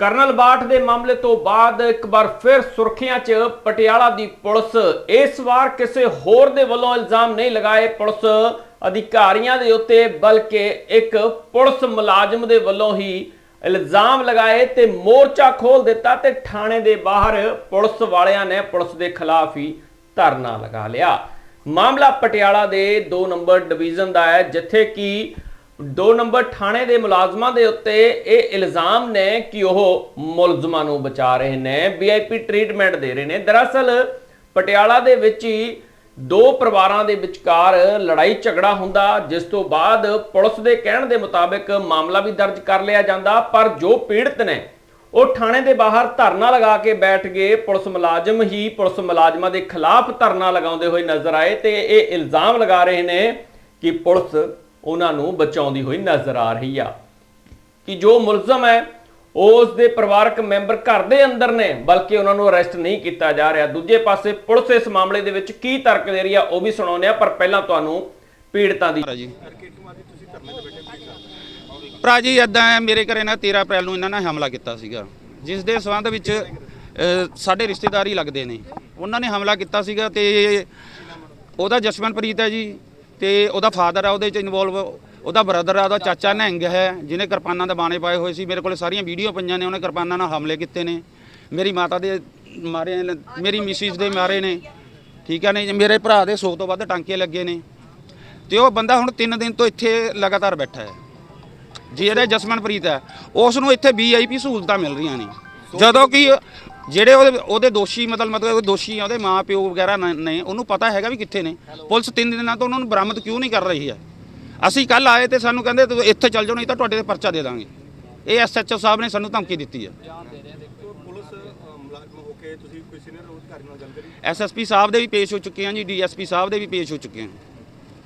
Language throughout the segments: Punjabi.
ਕਰਨਲ ਬਾਠ ਦੇ ਮਾਮਲੇ ਤੋਂ ਬਾਅਦ ਇੱਕ ਵਾਰ ਫਿਰ ਸੁਰਖੀਆਂ 'ਚ ਪਟਿਆਲਾ ਦੀ ਪੁਲਿਸ ਇਸ ਵਾਰ ਕਿਸੇ ਹੋਰ ਦੇ ਵੱਲੋਂ ਇਲਜ਼ਾਮ ਨਹੀਂ ਲਗਾਏ ਪੁਲਿਸ ਅਧਿਕਾਰੀਆਂ ਦੇ ਉੱਤੇ, ਬਲਕਿ ਇੱਕ ਪੁਲਿਸ ਮੁਲਾਜ਼ਮ ਦੇ ਵੱਲੋਂ ਹੀ ਇਲਜ਼ਾਮ ਲਗਾਏ ਤੇ ਮੋਰਚਾ ਖੋਲ ਦਿੱਤਾ ਤੇ ਥਾਣੇ ਦੇ ਬਾਹਰ ਪੁਲਿਸ ਵਾਲਿਆਂ ਨੇ ਪੁਲਿਸ ਦੇ ਖਿਲਾਫ ਹੀ ਧਰਨਾ ਲਗਾ ਲਿਆ। ਮਾਮਲਾ ਪਟਿਆਲਾ ਦੇ 2 ਨੰਬਰ ਡਿਵੀਜ਼ਨ ਦਾ ਹੈ, ਜਿੱਥੇ ਕਿ ਦੋ ਨੰਬਰ ਥਾਣੇ ਦੇ ਮੁਲਾਜ਼ਮਾਂ ਦੇ ਉੱਤੇ ਇਹ ਇਲਜ਼ਾਮ ਨੇ ਕਿ ਉਹ ਮੁਲਜ਼ਮਾਂ ਨੂੰ ਬਚਾ ਰਹੇ ਨੇ ਵੀਆਈਪੀ ਟ੍ਰੀਟਮੈਂਟ ਦੇ ਰਹੇ ਨੇ। ਦਰਅਸਲ, ਪਟਿਆਲਾ ਦੇ ਵਿੱਚ ਹੀ ਦੋ ਪਰਿਵਾਰਾਂ ਦੇ ਵਿਚਕਾਰ ਲੜਾਈ ਝਗੜਾ ਹੁੰਦਾ, ਜਿਸ ਤੋਂ ਬਾਅਦ ਪੁਲਿਸ ਦੇ ਕਹਿਣ ਦੇ ਮੁਤਾਬਕ ਮਾਮਲਾ ਵੀ ਦਰਜ ਕਰ ਲਿਆ ਜਾਂਦਾ, ਪਰ ਜੋ ਪੀੜਤ ਨੇ, ਉਹ ਥਾਣੇ ਦੇ ਬਾਹਰ ਧਰਨਾ ਲਗਾ ਕੇ ਬੈਠ ਗਏ। ਪੁਲਿਸ ਮੁਲਾਜ਼ਮ ਹੀ ਪੁਲਿਸ ਮੁਲਾਜ਼ਮਾਂ ਦੇ ਖਿਲਾਫ ਧਰਨਾ ਲਗਾਉਂਦੇ ਹੋਏ ਨਜ਼ਰ ਆਏ ਤੇ ਇਹ ਇਲਜ਼ਾਮ ਲਗਾ ਰਹੇ ਨੇ ਕਿ ਪੁਲਿਸ ਉਹਨਾਂ ਨੂੰ ਬਚਾਉਂਦੀ ਹੋਈ ਨਜ਼ਰ ਆ ਰਹੀ ਆ। ਕਿ ਜੋ ਮੁਲਜ਼ਮ ਹੈ, ਉਸ ਦੇ ਪਰਿਵਾਰਕ ਮੈਂਬਰ ਘਰ ਦੇ ਅੰਦਰ ਨੇ, ਬਲਕਿ ਉਹਨਾਂ ਨੂੰ ਅਰੈਸਟ ਨਹੀਂ ਕੀਤਾ ਜਾ ਰਿਹਾ। ਦੂਜੇ ਪਾਸੇ ਪੁਲਿਸ ਇਸ ਮਾਮਲੇ ਦੇ ਵਿੱਚ ਕੀ ਤਰਕ ਦੇ ਰਹੀ ਆ, ਉਹ ਵੀ ਸੁਣਾਉਂਦੇ ਆ, ਪਰ ਪਹਿਲਾਂ ਤੁਹਾਨੂੰ ਪੀੜਤਾਂ ਦੀ ਭਰਾ ਜੀ। ਭਰਾ ਜੀ ਇਦਾਂ ਹੈ, ਮੇਰੇ ਘਰੇ ਨਾ 13 ਅਪ੍ਰੈਲ ਨੂੰ ਇਹਨਾਂ ਨੇ ਹਮਲਾ ਕੀਤਾ ਸੀਗਾ। ਜਿਸ ਦੇ ਸਬੰਧ ਵਿੱਚ ਸਾਡੇ ਰਿਸ਼ਤੇਦਾਰ ਹੀ ਲੱਗਦੇ ਨੇ। ਉਹਨਾਂ ਨੇ ਹਮਲਾ ਕੀਤਾ ਸੀਗਾ ਤੇ ਉਹਦਾ ਜਸਮਨਪ੍ਰੀਤ ਹੈ ਜੀ। ਤੇ ਉਹਦਾ ਫਾਦਰ ਹੈ ਉਹਦੇ ਚ ਇਨਵੋਲਵ ਉਹਦਾ ਬ੍ਰਦਰ ਹੈ ਉਹਦਾ ਚਾਚਾ ਨਹਿੰਗ ਹੈ, ਜਿਹਨੇ ਕਿਰਪਾਨਾਂ ਦੇ ਬਾਣੇ ਪਾਏ ਹੋਏ ਸੀ। ਮੇਰੇ ਕੋਲ ਸਾਰੀਆਂ ਵੀਡੀਓ ਪਈਆਂ ਨੇ, ਉਹਨੇ ਕਿਰਪਾਨਾਂ ਨਾਲ ਹਮਲੇ ਕੀਤੇ ਨੇ। ਮੇਰੀ ਮਾਤਾ ਦੇ ਮਾਰੇ ਮੇਰੀ ਮਿਸਿਸ ਦੇ ਮਾਰੇ ਨੇ। ਠੀਕ ਹੈ ਨੇ ਮੇਰੇ ਭਰਾ ਦੇ 100 ਤੋਂ ਵੱਧ ਟਾਂਕੇ ਲੱਗੇ ਨੇ। ਤੇ ਉਹ ਬੰਦਾ ਹੁਣ 3 ਦਿਨ ਤੋਂ ਇੱਥੇ ਲਗਾਤਾਰ ਬੈਠਾ ਹੈ। ਜਿਹੜਾ ਜਸਮਨਪ੍ਰੀਤ ਹੈ। ਉਸ ਨੂੰ ਇੱਥੇ ਵੀਆਈਪੀ ਸਹੂਲਤਾਂ ਮਿਲ ਰਹੀਆਂ ਨੇ। ਜਦੋਂ ਕਿ ਜਿਹੜੇ ਉਹਦੇ ਉਹਦੇ ਦੋਸ਼ੀ ਮਤਲਬ ਮਤਲਬ ਦੋਸ਼ੀ ਆ ਉਹਦੇ ਮਾਂ ਪਿਓ ਵਗੈਰਾ ਨ- ਉਹਨੂੰ ਪਤਾ ਹੈਗਾ ਵੀ ਕਿੱਥੇ ਨੇ। ਪੁਲਿਸ 3 ਦਿਨਾਂ ਤੋਂ ਉਹਨਾਂ ਨੂੰ ਬਰਾਮਦ ਕਿਉਂ ਨਹੀਂ ਕਰ ਰਹੀ ਹੈ? ਅਸੀਂ ਕੱਲ ਆਏ ਤੇ ਸਾਨੂੰ ਕਹਿੰਦੇ ਤੁਸੀਂ ਇੱਥੇ ਚੱਲ ਜਾਓ ਨਹੀਂ ਤਾਂ ਤੁਹਾਡੇ ਤੇ ਪਰਚਾ ਦੇ ਦਾਂਗੇ। ਇਹ ਐਸਐਚਓ ਸਾਹਿਬ ਨੇ ਸਾਨੂੰ ਧਮਕੀ ਦਿੱਤੀ ਹੈ। ਐਸਐਸਪੀ ਸਾਹਿਬ ਦੇ ਵੀ ਪੇਸ਼ ਹੋ ਚੁੱਕੇ ਹਾਂ ਜੀ ਡੀਐਸਪੀ ਸਾਹਿਬ ਦੇ ਵੀ ਪੇਸ਼ ਹੋ ਚੁੱਕੇ ਹਾਂ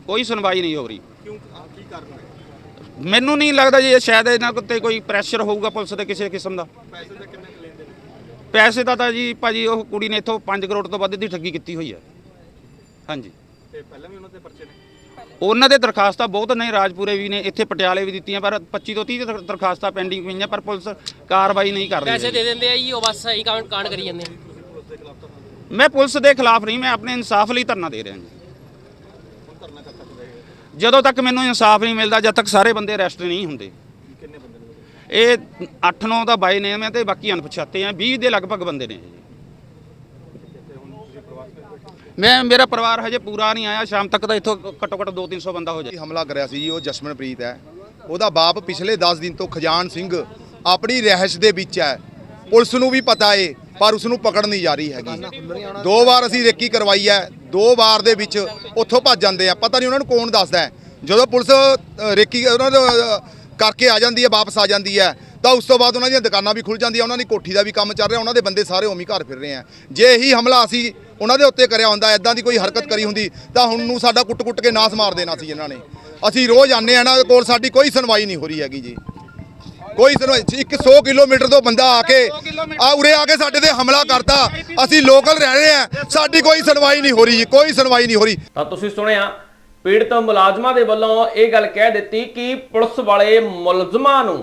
ਕੋਈ ਸੁਣਵਾਈ ਨਹੀਂ ਹੋ ਰਹੀ। ਕਿਉਂ ਆ ਕੀ ਕਾਰਨ ਹੈ? ਮੈਨੂੰ ਨਹੀਂ ਲੱਗਦਾ ਜੀ ਇਹ ਸ਼ਾਇਦ ਇਹਨਾਂ ਉੱਤੇ ਕੋਈ ਪ੍ਰੈਸ਼ਰ ਹੋਊਗਾ ਪੁਲਿਸ ਦੇ ਕਿਸੇ ਕਿਸਮ ਦਾ। ਪੈਸੇ ਦਾ ਦਾ ਤਾਂ ਜੀ ਭਾਜੀ ਉਹ ਕੁੜੀ ਨੇ ਇੱਥੋਂ 5 ਕਰੋੜ ਤੋਂ ਵੱਧ ਦੀ ਠੱਗੀ ਕੀਤੀ ਹੋਈ ਹੈ ਹਾਂਜੀ। ਤੇ ਪਹਿਲਾਂ ਵੀ ਉਹਨਾਂ ਤੇ ਪਰਚੇ ਨੇ? ਉਹਨਾਂ ਦੇ ਦਰਖਾਸਤਾਂ ਬਹੁਤ ਨੇ ਰਾਜਪੁਰੇ ਵੀ ਨੇ ਇੱਥੇ ਪਟਿਆਲੇ ਵੀ ਦਿੱਤੀਆਂ ਪਰ 25 ਤੋਂ 30 ਦਰ- ਦਰਖਾਸਤਾਂ ਪੈਂਡਿੰਗ ਪਈਆਂ ਪਰ ਪੁਲਿਸ ਕਾਰਵਾਈ ਨਹੀਂ ਕਰ ਰਹੀ ਪੈਸੇ ਦੇ ਦਿੰਦੇ ਆ ਜੀ ਉਹ ਬਸ ਸਹੀ ਕਾਂਡ ਕਾਂਡ ਕਰੀ ਜਾਂਦੇ ਦੇ ਮੈਂ ਪੁਲਿਸ ਦੇ ਖਿਲਾਫ ਨਹੀਂ ਮੈਂ ਆਪਣੇ ਇਨਸਾਫ ਲਈ ਧਰਨਾ ਦੇ ਰਿਹਾ ਜੀ। ਜਦੋਂ ਤੱਕ ਮੈਨੂੰ ਇਨਸਾਫ ਨਹੀਂ ਮਿਲਦਾ ਜਦ ਤੱਕ ਸਾਰੇ ਬੰਦੇ ਅਰੈਸਟ ਨਹੀਂ ਹੁੰਦੇ। ਇਹ 8-9 ਦਾ ਬਾਈ ਨੇਮ ਹੈ ਤੇ ਬਾਕੀ ਅਣਪਛਾਤੇ ਆ 20 ਦੇ ਲਗਭਗ ਬੰਦੇ ਨੇ ਮੈਂ, ਮੇਰਾ ਪਰਿਵਾਰ ਹਜੇ ਪੂਰਾ ਨਹੀਂ ਆਇਆ, ਸ਼ਾਮ ਤੱਕ ਤਾਂ ਇੱਥੋਂ ਘੱਟੋ ਘੱਟ 2-300 ਬੰਦਾ ਹੋ ਜਾਏ। ਹਮਲਾ ਕਰਿਆ ਸੀ ਜੀ, ਉਹ ਜਸਮਨਪ੍ਰੀਤ ਹੈ। ਉਹਦਾ ਬਾਪ ਪਿਛਲੇ 10 ਦਿਨ ਤੋਂ ਖਜਾਨ ਸਿੰਘ ਆਪਣੀ ਰਹਿਸ਼ ਦੇ ਵਿੱਚ ਹੈ। ਪੁਲਿਸ ਨੂੰ ਵੀ ਪਤਾ ਏ, ਪਰ ਉਸ ਨੂੰ ਪਕੜ ਨਹੀਂ ਜਾ ਰਹੀ ਹੈਗੀ। ਦੋ ਵਾਰ ਅਸੀਂ ਰੇਕੀ ਕਰਵਾਈ ਹੈ, ਦੋ ਵਾਰ ਦੇ ਵਿੱਚ ਉੱਥੋਂ ਭੱਜ ਜਾਂਦੇ ਆ। ਪਤਾ ਨਹੀਂ ਉਹਨਾਂ ਨੂੰ ਕੌਣ ਦੱਸਦਾ ਜਦੋਂ ਪੁਲਿਸ ਰੇਕੀ, ਉਹਨਾਂ ਦਾ ਕਰਕੇ ਆ ਜਾਂਦੀ ਹੈ, ਵਾਪਸ ਆ ਜਾਂਦੀ ਹੈ। ਤਾਂ ਉਸ ਤੋਂ ਬਾਅਦ ਉਹਨਾਂ ਦੀਆਂ ਦੁਕਾਨਾਂ ਵੀ ਖੁੱਲ ਜਾਂਦੀਆਂ, ਉਹਨਾਂ ਦੀ ਕੋਠੀ ਦਾ ਵੀ ਕੰਮ ਚੱਲ ਰਿਹਾ, ਉਹਨਾਂ ਦੇ ਬੰਦੇ ਸਾਰੇ ਉਮੀ ਘਰ ਫਿਰ ਰਹੇ ਆ। ਜੇ ਇਹੀ ਹਮਲਾ ਅਸੀਂ ਉਹਨਾਂ ਦੇ ਉੱਤੇ ਕਰਿਆ ਹੁੰਦਾ ਐਦਾਂ ਦੀ ਕੋਈ ਹਰਕਤ ਕਰੀ ਹੁੰਦੀ, ਤਾਂ ਹੁਣ ਨੂੰ ਸਾਡਾ ਕੁੱਟ-ਕੁੱਟ ਕੇ ਨਾਸ ਮਾਰ ਦੇਣਾ ਸੀ ਇਹਨਾਂ ਨੇ। ਅਸੀਂ ਰੋਜ਼ ਆਨੇ ਆ ਇਹਨਾਂ ਦੇ ਕੋਲ ਸਾਡੀ ਕੋਈ ਸੁਣਵਾਈ ਨਹੀਂ ਹੋ ਰਹੀ ਹੈਗੀ ਜੀ। ਕੋਈ ਸੁਣਵਾਈ ਇੱਕ 100 ਕਿਲੋਮੀਟਰ ਤੋਂ ਬੰਦਾ ਆ ਕੇ, ਆ ਉਰੇ ਆ ਕੇ ਸਾਡੇ ਤੇ ਹਮਲਾ ਕਰਤਾ, ਅਸੀਂ ਲੋਕਲ ਰਹਿ ਰਹੇ ਆ, ਸਾਡੀ ਕੋਈ ਸੁਣਵਾਈ ਨਹੀਂ ਹੋ ਰਹੀ ਜੀ, ਕੋਈ ਸੁਣਵਾਈ ਨਹੀਂ ਹੋ ਰਹੀ। ਤਾਂ ਤੁਸੀਂ ਸੁਣਿਆ ਪੀੜਤ ਮੁਲਾਜ਼ਮਾਂ ਦੇ ਵੱਲੋਂ ਇਹ ਗੱਲ ਕਹਿ ਦਿੱਤੀ ਕਿ ਪੁਲਿਸ ਵਾਲੇ ਮੁਲਜ਼ਮਾਂ ਨੂੰ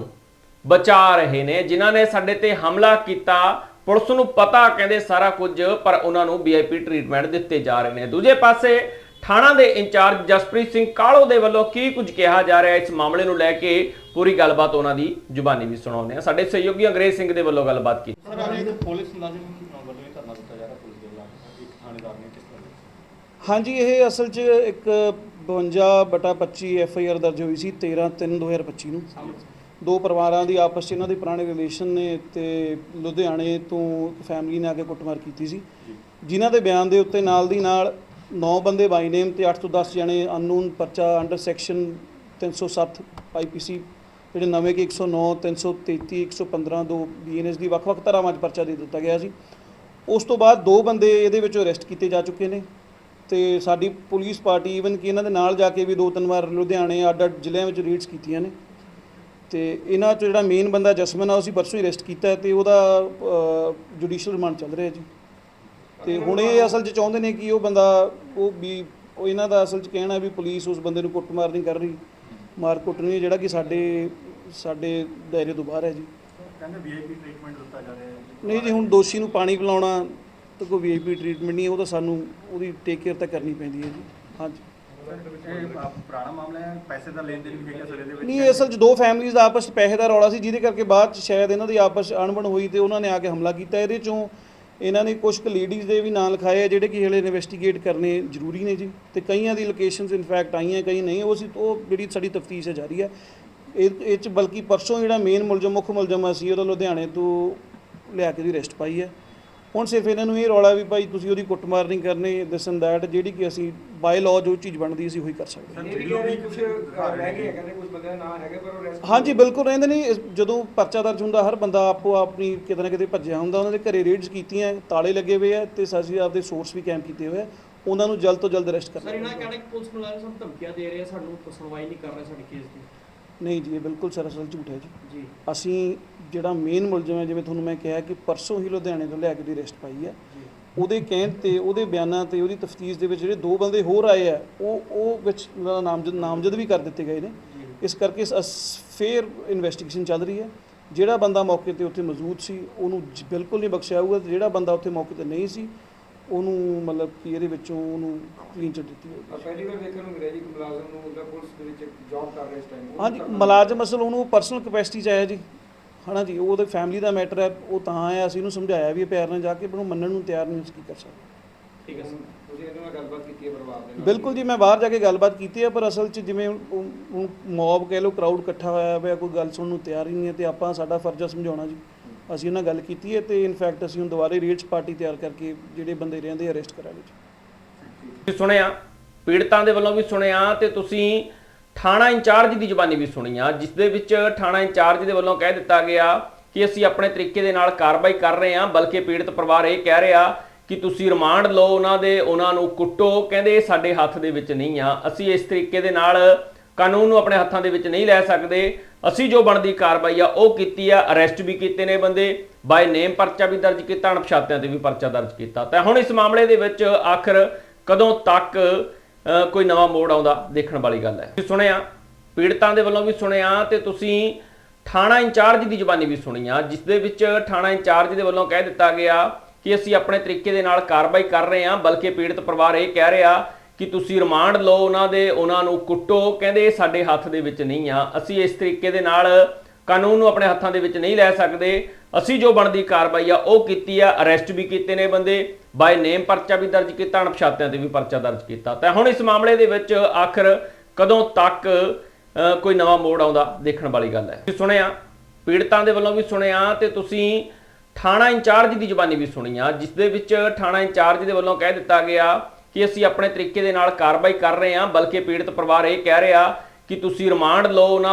ਬਚਾ ਰਹੇ ਨੇ ਜਿਨ੍ਹਾਂ ਨੇ ਸਾਡੇ ਤੇ ਹਮਲਾ ਕੀਤਾ। ਪੁਲਿਸ ਨੂੰ ਪਤਾ ਕਹਿੰਦੇ ਸਾਰਾ ਕੁਝ ਪਰ ਉਹਨਾਂ ਨੂੰ ਵੀਆਈਪੀ ਟ੍ਰੀਟਮੈਂਟ ਦਿੱਤੇ ਜਾ ਰਹੇ ਨੇ। ਦੂਜੇ ਪਾਸੇ ਥਾਣਾ ਦੇ ਇੰਚਾਰਜ ਜਸਪ੍ਰੀਤ ਸਿੰਘ ਕਾਲੋ ਦੇ ਵੱਲੋਂ ਕੀ ਕੁਝ ਕਿਹਾ ਜਾ ਰਿਹਾ ਹੈ? ਇਸ ਮਾਮਲੇ ਨੂੰ ਲੈ ਕੇ ਪੂਰੀ ਗੱਲਬਾਤ ਉਹਨਾਂ ਦੀ ਜ਼ੁਬਾਨੀ ਵੀ ਸੁਣਾਉਂਦੇ ਆ ਸਾਡੇ ਸਹਿਯੋਗੀ ਅੰਗਰੇਜ਼ ਸਿੰਘ ਦੇ ਵੱਲੋਂ ਗੱਲਬਾਤ ਕੀਤੀ। ਪੁਲਿਸ ਮੁਲਾਜ਼ਮ ਵੱਲੋਂ ਹੀ ਧਰਨਾ ਦਿੱਤਾ ਜਾ ਰਿਹਾ ਪੁਲਿਸ ਦੇ ਖਿਲਾਫ ਇੱਕ ਥਾਣੇਦਾਰ ਨੇ ਕਿਸ ਤਰ੍ਹਾਂ ਹਾਂਜੀ ਇਹ ਅਸਲ 'ਚ ਇੱਕ 52 ਬਟਾ 25 ਐਫ ਆਈ ਆਰ ਦਰਜ ਹੋਈ ਸੀ 13 3 2025 ਨੂੰ। ਦੋ ਪਰਿਵਾਰਾਂ ਦੀ ਆਪਸ 'ਚ ਇਹਨਾਂ ਦੇ ਪੁਰਾਣੇ ਰਿਲੇਸ਼ਨ ਨੇ ਤੇ ਲੁਧਿਆਣੇ ਤੋਂ ਫੈਮਿਲੀ ਨੇ ਆ ਕੇ ਕੁੱਟਮਾਰ ਕੀਤੀ ਸੀ। ਜਿਨ੍ਹਾਂ ਦੇ ਬਿਆਨ ਦੇ ਉੱਤੇ ਨਾਲ ਦੀ ਨਾਲ 9 ਬੰਦੇ ਬਾਈ ਨੇਮ ਤੇ 8 ਤੋਂ 10 ਜਣੇ ਅਨਨੋਨ ਪਰਚਾ ਅੰਡਰ ਸੈਕਸ਼ਨ 307 ਆਈਪੀਸੀ ਜਿਹੜੇ ਨਵੇਂ ਕਿ 109 333 115 ਦੋ ਬੀਐਨਐਸ ਦੀ ਵੱਖ-ਵੱਖ ਧਾਰਾਵਾਂ 'ਚ ਪਰਚਾ ਦੇ ਦਿੱਤਾ ਗਿਆ ਸੀ। ਉਸ ਤੋਂ ਬਾਅਦ ਦੋ ਬੰਦੇ ਇਹਦੇ ਵਿੱਚੋਂ ਅਰੈਸਟ ਕੀਤੇ ਜਾ ਚੁੱਕੇ ਨੇ। ਤੇ ਸਾਡੀ ਪੁਲਿਸ ਪਾਰਟੀ ਈਵਨ ਕਿ ਇਹਨਾਂ ਦੇ ਨਾਲ ਜਾ ਕੇ ਵੀ ਦੋ ਤਿੰਨ ਵਾਰ ਲੁਧਿਆਣੇ ਅੱਡ ਅੱਡ ਜ਼ਿਲ੍ਹਿਆਂ ਵਿੱਚ ਰੀਡਸ ਕੀਤੀਆਂ ਨੇ। ਤੇ ਇਹਨਾਂ 'ਚ ਜਿਹੜਾ ਮੇਨ ਬੰਦਾ ਜਸਮਨ ਆ ਉਹ ਅਸੀਂ ਪਰਸੋਂ ਹੀ ਅਰੈਸਟ ਕੀਤਾ ਤੇ ਉਹਦਾ ਜੁਡੀਸ਼ੀਅਲ ਰਿਮਾਂਡ ਚੱਲ ਰਿਹਾ ਜੀ। ਤੇ ਹੁਣ ਇਹ ਅਸਲ 'ਚ ਚਾਹੁੰਦੇ ਨੇ ਕਿ ਉਹ ਬੰਦਾ ਉਹ ਵੀ ਉਹ ਇਹਨਾਂ ਦਾ ਅਸਲ 'ਚ ਕਹਿਣਾ ਵੀ ਪੁਲਿਸ ਉਸ ਬੰਦੇ ਨੂੰ ਕੁੱਟਮਾਰ ਨਹੀਂ ਕਰ ਰਹੀ। ਮਾਰ ਕੁੱਟ ਨਹੀਂ ਜਿਹੜਾ ਕਿ ਸਾਡੇ ਸਾਡੇ ਦਾਇਰੇ ਤੋਂ ਬਾਹਰ ਹੈ ਜੀ। ਕਹਿੰਦੇ ਵੀਆਈਪੀ ਟ੍ਰੀਟਮੈਂਟ ਦਿੱਤਾ ਜਾ ਰਿਹਾ ਹੈ ਨਹੀਂ ਜੀ ਹੁਣ ਦੋਸ਼ੀ ਨੂੰ ਪਾਣੀ ਪਿਲਾਉਣਾ ਤਾਂ ਕੋਈ ਵੀਆਈਪੀ ਟ੍ਰੀਟਮੈਂਟ ਨਹੀਂ ਹੈ ਉਹ ਤਾਂ ਸਾਨੂੰ ਉਹਦੀ ਟੇਕ ਕੇਅਰ ਤਾਂ ਕਰਨੀ ਪੈਂਦੀ ਹੈ ਜੀ। ਹਾਂਜੀ। ਇਹ ਪੁਰਾਣਾ ਮਾਮਲਾ ਹੈ ਪੈਸੇ ਦਾ ਲੈਣ ਦੇਣ ਵੀ ਹੈਗਾ ਸਰੇ ਦੇ ਵਿੱਚ? ਨਹੀਂ ਅਸਲ 'ਚ ਦੋ ਫੈਮਿਲੀਜ਼ ਦਾ ਆਪਸ 'ਚ ਪੈਸੇ ਦਾ ਰੌਲਾ ਸੀ ਜਿਹਦੇ ਕਰਕੇ ਬਾਅਦ 'ਚ ਸ਼ਾਇਦ ਇਹਨਾਂ ਦੀ ਆਪਸ 'ਚ ਅਣਬਣ ਹੋਈ ਤੇ ਉਹਨਾਂ ਨੇ ਆ ਕੇ ਹਮਲਾ ਕੀਤਾ। ਇਹਦੇ 'ਚੋਂ ਇਹਨਾਂ ਨੇ ਕੁਝ ਕੁ ਲੇਡੀਜ਼ ਦੇ ਵੀ ਨਾਂ ਲਿਖਾਏ ਆ ਜਿਹੜੇ ਕਿ ਹਲੇ ਇਨਵੈਸਟੀਗੇਟ ਕਰਨੇ ਜ਼ਰੂਰੀ ਨੇ ਜੀ। ਤੇ ਕਈਆਂ ਦੀ ਲੋਕੇਸ਼ਨਸ ਇਨਫੈਕਟ ਆਈਆਂ ਕਈ ਨਹੀਂ। ਉਹ ਸੀ ਉਹ ਜਿਹੜੀ ਸਾਡੀ ਤਫਤੀਸ਼ ਹੈ ਜਾਰੀ ਹੈ। ਇਹ ਇਹ 'ਚ ਬਲਕਿ ਪਰਸੋਂ ਜਿਹੜਾ ਮੇਨ ਮੁਲਜ਼ਮ ਮੁੱਖ ਮੁਲਜ਼ਮ ਸੀ ਉਹਦਾ ਲੁਧਿਆਣੇ ਤੋਂ ਲਿਆ ਕੇ ਦੀ ਅਰੈਸਟ ਪਾਈ ਹੈ। ਹੁਣ ਸਿਰਫ ਇਹਨਾਂ ਨੂੰ ਇਹ ਰੌਲਾ ਵੀ ਭਾਈ ਤੁਸੀਂ ਉਹਦੀ ਕੁੱਟਮਾਰ ਨਹੀਂ ਕਰਨੀ ਦਿਸ ਐਂਡ ਦੈਟ ਜਿਹੜੀ ਕਿ ਅਸੀਂ ਬਾਈ ਲਾਅ ਜੋ ਚੀਜ਼ ਬਣਦੀ ਸੀ ਉਹੀ ਕਰ ਸਕਦੇ ਹਾਂ। ਇਹ ਵੀ ਕਹਿ ਰਹੇ ਕੁਝ ਰਹਿ ਗਏ ਆ, ਕਹਿੰਦੇ ਕੁਝ ਬੰਦੇ ਦਾ ਨਾਂ ਹੈਗਾ ਪਰ ਉਹ ਰੈਸਟ ਹਾਂਜੀ ਬਿਲਕੁਲ ਰਹਿੰਦੇ ਨਹੀਂ ਇਸ- ਜਦੋਂ ਪਰਚਾ ਦਰਜ ਹੁੰਦਾ ਹਰ ਬੰਦਾ ਆਪੋ ਆਪਣੀ ਕਿਤੇ ਨਾ ਕਿਤੇ ਭੱਜਿਆ ਹੁੰਦਾ ਉਹਨਾਂ ਦੇ ਘਰੇ ਰੇਡਸ ਕੀਤੀਆਂ ਤਾਲੇ ਲੱਗੇ ਹੋਏ ਆ ਤੇ ਅਸੀਂ ਆਪਦੇ ਸੋਰਸ ਵੀ ਕੈਂਪ ਕੀਤੇ ਹੋਏ ਆ ਉਹਨਾਂ ਨੂੰ ਜਲਦ ਤੋਂ ਜਲਦ ਅਰੈਸਟ ਸਰ ਕਰਨਾ ਇਹਨਾਂ ਕਹਿਣਾ ਕਿ ਪੁਲਿਸ ਮੁਲਾਜ਼ਮ ਸਾਨੂੰ ਧਮਕੀਆਂ ਦੇ ਰਹੇ ਆ ਸਾਨੂੰ ਸੁਣਵਾਈ ਨਹੀਂ ਕਰ ਰਹੇ ਸਾਡੇ ਕੇਸ ਦੀ। ਨਹੀਂ ਜੀ ਇਹ ਬਿਲਕੁਲ ਸਰਾਸਰ ਝੂਠ ਹੈ ਜੀ। ਜੀ। ਅਸੀਂ ਜਿਹੜਾ ਮੇਨ ਮੁਲਜ਼ਮ ਹੈ ਜਿਵੇਂ ਤੁਹਾਨੂੰ ਮੈਂ ਕਿਹਾ ਕਿ ਪਰਸੋਂ ਹੀ ਲੁਧਿਆਣੇ ਤੋਂ ਲਿਆ ਕੇ ਦੀ ਅਰੈਸਟ ਪਾਈ ਹੈ। ਉਹਦੇ ਕਹਿਣ ਤੇ ਉਹਦੇ ਬਿਆਨਾਂ ਤੇ ਉਹਦੀ ਤਫਤੀਸ਼ ਦੇ ਵਿੱਚ ਜਿਹੜੇ ਦੋ ਬੰਦੇ ਹੋਰ ਆਏ ਆ ਉਹ ਉਹ ਵਿੱਚ ਉਹਨਾਂ ਦਾ ਨਾਮਜ਼ਦ ਨਾਮਜ਼ਦ ਵੀ ਕਰ ਦਿੱਤੇ ਗਏ ਨੇ। ਇਸ ਕਰਕੇ ਫੇਰ ਇਨਵੈਸਟੀਗੇਸ਼ਨ ਚੱਲ ਰਹੀ ਹੈ। ਜਿਹੜਾ ਬੰਦਾ ਮੌਕੇ ਤੇ ਉੱਥੇ ਮੌਜੂਦ ਸੀ ਉਹਨੂੰ ਬਿਲਕੁਲ ਨਹੀਂ ਬਖਸ਼ਿਆ ਹੋਊਗਾ। ਤੇ ਜਿਹੜਾ ਬੰਦਾ ਉੱਥੇ ਮੌਕੇ ਤੇ ਨਹੀਂ ਸੀ ਉਹਨੂੰ ਮਤਲਬ ਕਿ ਇਹਦੇ ਵਿੱਚੋਂ ਉਹਨੂੰ ਕਲੀਨ ਚਿੱਟ ਦਿੱਤੀ ਹੋਊਗੀ ਪਹਿਲੀ ਵਾਰ ਦੇਖਣ ਨੂੰ ਮਿਲਿਆ ਜੀ ਕਿ ਮੁਲਾਜ਼ਮ ਨੂੰ ਉਹਦਾ ਪੁਲਿਸ ਦੇ ਵਿੱਚ ਜੌਬ ਕਰ ਰਿਹਾ ਇਸ ਟਾਈਮ ਹਾਂਜੀ ਮੁਲਾਜ਼ਮ ਅਸਲ ਉਹਨੂੰ ਪਰਸਨਲ ਕਪੈਸਿਟੀ ਚ ਆਇਆ ਜੀ। ਹਨਾ ਜੀ ਉਹ ਉਹਦੇ ਫੈਮਿਲੀ ਦਾ ਮੈਟਰ ਹੈ ਉਹ ਤਾਂ ਆਇਆ ਅਸੀਂ ਉਹਨੂੰ ਸਮਝਾਇਆ ਵੀ ਹੈ ਪਿਆਰ ਨਾਲ ਜਾ ਕੇ ਪਰ ਉਹ ਮੰਨਣ ਨੂੰ ਤਿਆਰ ਨਹੀਂ ਅਸੀਂ ਕੀ ਕਰ ਸਕਦੇ। ਠੀਕ ਹੈ ਸਰ। ਤੁਸੀਂ ਇਹਨਾਂ ਨਾਲ ਗੱਲਬਾਤ ਕੀਤੀ ਹੈ ਪਰਿਵਾਰ ਦੇ ਨਾਲ? ਬਿਲਕੁਲ ਜੀ ਮੈਂ ਬਾਹਰ ਜਾ ਕੇ ਗੱਲਬਾਤ ਕੀਤੀ ਹੈ ਪਰ ਅਸਲ 'ਚ ਜਿਵੇਂ ਮੌਬ ਕਹਿ ਲਓ ਕਰਾਊਡ ਇਕੱਠਾ ਹੋਇਆ ਹੋਇਆ ਕੋਈ ਗੱਲ ਸੁਣਨ ਨੂੰ ਤਿਆਰ ਹੀ ਨਹੀਂ ਹੈ ਤੇ ਆਪਾਂ ਸਾਡਾ ਫਰਜ਼ ਸਮਝਾਉਣਾ ਜੀ। ਅਸੀਂ ਉਹਨਾਂ ਗੱਲ ਕੀਤੀ ਹੈ ਤੇ ਇਨਫੈਕਟ ਅਸੀਂ ਹੁਣ ਦੁਬਾਰੇ ਰੇਟਸ ਪਾਰਟੀ ਤਿਆਰ ਕਰਕੇ ਜਿਹੜੇ ਬੰਦੇ ਰਹਿੰਦੇ ਅਰੈਸਟ ਕਰਾਂਗੇ ਜੀ। ਵੀ ਸੁਣਿਆ, ਪੀੜਤਾਂ ਦੇ ਵੱਲੋਂ ਵੀ ਸੁਣਿਆ ਤੇ ਤੁਸੀਂ ਥਾਣਾ ਇੰਚਾਰਜ ਦੀ ਜ਼ੁਬਾਨੀ ਵੀ ਸੁਣੀ ਆ, ਜਿਸ ਦੇ ਵਿੱਚ ਥਾਣਾ ਇੰਚਾਰਜ ਦੇ ਵੱਲੋਂ ਕਹਿ ਦਿੱਤਾ ਗਿਆ ਕਿ ਅਸੀਂ ਆਪਣੇ ਤਰੀਕੇ ਦੇ ਨਾਲ ਕਾਰਵਾਈ ਕਰ ਰਹੇ ਹਾਂ ਬਲਕਿ ਪੀੜਤ ਪਰਿਵਾਰ ਇਹ ਕਹਿ ਰਿਹਾ ਕਿ ਤੁਸੀਂ ਰਿਮਾਂਡ ਲਓ ਉਹਨਾਂ ਦੇ, ਉਹਨਾਂ ਨੂੰ ਕੁੱਟੋ, ਕਹਿੰਦੇ ਸਾਡੇ ਹੱਥ ਦੇ ਵਿੱਚ ਨਹੀਂ ਆ। ਅਸੀਂ ਇਸ ਤਰੀਕੇ ਦੇ ਨਾਲ ਕਾਨੂੰਨ ਨੂੰ ਆਪਣੇ ਹੱਥਾਂ ਦੇ ਵਿੱਚ ਨਹੀਂ ਲੈ ਸਕਦੇ। ਅਸੀਂ ਜੋ ਬਣਦੀ ਕਾਰਵਾਈ ਆ, ਉਹ ਕੀਤੀ ਆ, ਅਰੈਸਟ ਵੀ ਕੀਤੇ ਨੇ ਬੰਦੇ। ਬਾਈ ਨੇਮ ਪਰਚਾ ਵੀ ਦਰਜ ਕੀਤਾ, ਅਣਪਛਾਤਿਆਂ ਤੇ ਵੀ ਪਰਚਾ ਦਰਜ ਕੀਤਾ। ਤਾਂ ਹੁਣ ਇਸ ਮਾਮਲੇ ਦੇ ਵਿੱਚ ਆਖਰ ਕਦੋਂ ਤੱਕ ਕੋਈ ਨਵਾਂ ਮੋੜ ਆਉਂਦਾ, ਦੇਖਣ ਵਾਲੀ ਗੱਲ ਹੈ। ਤੁਸੀਂ ਸੁਣਿਆ, ਪੀੜਤਾਂ ਦੇ ਵੱਲੋਂ ਵੀ ਸੁਣਿਆ ਤੇ ਤੁਸੀਂ ਥਾਣਾ ਇੰਚਾਰਜ ਦੀ ਜ਼ੁਬਾਨੀ ਵੀ ਸੁਣੀ ਆ, ਜਿਸ ਦੇ ਵਿੱਚ ਥਾਣਾ ਇੰਚਾਰਜ ਦੇ ਵੱਲੋਂ ਕਹਿ ਦਿੱਤਾ ਗਿਆ ਕਿ ਅਸੀਂ ਆਪਣੇ ਤਰੀਕੇ ਦੇ ਨਾਲ ਕਾਰਵਾਈ ਕਰ ਰਹੇ ਹਾਂ ਬਲਕਿ ਪੀੜਤ ਪਰਿਵਾਰ ਇਹ ਕਹਿ ਰਿਹਾ ਕਿ ਤੁਸੀਂ ਰਿਮਾਂਡ ਲਓ ਉਹਨਾਂ ਦੇ, ਉਹਨਾਂ ਨੂੰ ਕੁੱਟੋ। ਕਹਿੰਦੇ ਇਹ ਸਾਡੇ ਹੱਥ ਦੇ ਵਿੱਚ ਨਹੀਂ ਆ। ਅਸੀਂ ਇਸ ਤਰੀਕੇ ਦੇ ਨਾਲ ਕਾਨੂੰਨ ਨੂੰ ਆਪਣੇ ਹੱਥਾਂ ਦੇ ਵਿੱਚ ਨਹੀਂ ਲੈ ਸਕਦੇ। ਅਸੀਂ ਜੋ ਬਣਦੀ ਕਾਰਵਾਈ ਆ, ਉਹ ਕੀਤੀ ਆ। ਅਰੈਸਟ ਵੀ ਕੀਤੇ ਨੇ ਬੰਦੇ। ਬਾਈ ਨੇਮ ਪਰਚਾ ਵੀ ਦਰਜ ਕੀਤਾ, ਅਣਪਛਾਤਿਆਂ ਤੇ ਵੀ ਪਰਚਾ ਦਰਜ ਕੀਤਾ। ਤਾਂ ਹੁਣ ਇਸ ਮਾਮਲੇ ਦੇ ਵਿੱਚ ਆਖਰ ਕਦੋਂ ਤੱਕ ਕੋਈ ਨਵਾਂ ਮੋੜ ਆਉਂਦਾ ਦੇਖਣ ਵਾਲੀ ਗੱਲ ਹੈ। ਤੁਸੀਂ ਸੁਣਿਆ, ਪੀੜਤਾਂ ਦੇ ਵੱਲੋਂ ਵੀ ਸੁਣਿਆ ਤੇ ਤੁਸੀਂ ਥਾਣਾ ਇੰਚਾਰਜ ਦੀ ਜ਼ੁਬਾਨੀ ਵੀ ਸੁਣੀ ਆ, ਜਿਸ ਦੇ ਵਿੱਚ ਥਾਣਾ ਇੰਚਾਰਜ ਦੇ ਵੱਲੋਂ ਕਹਿ ਦਿੱਤਾ ਗਿਆ ਕਿ ਅਸੀਂ ਆਪਣੇ ਤਰੀਕੇ ਦੇ ਨਾਲ ਕਾਰਵਾਈ ਕਰ ਰਹੇ ਹਾਂ, ਬਲਕਿ ਪੀੜਤ ਪਰਿਵਾਰ ਇਹ ਕਹਿ ਰਿਹਾ ਕਿ ਤੁਸੀਂ ਰਿਮਾਂਡ ਲਓ ਉਹਨਾਂ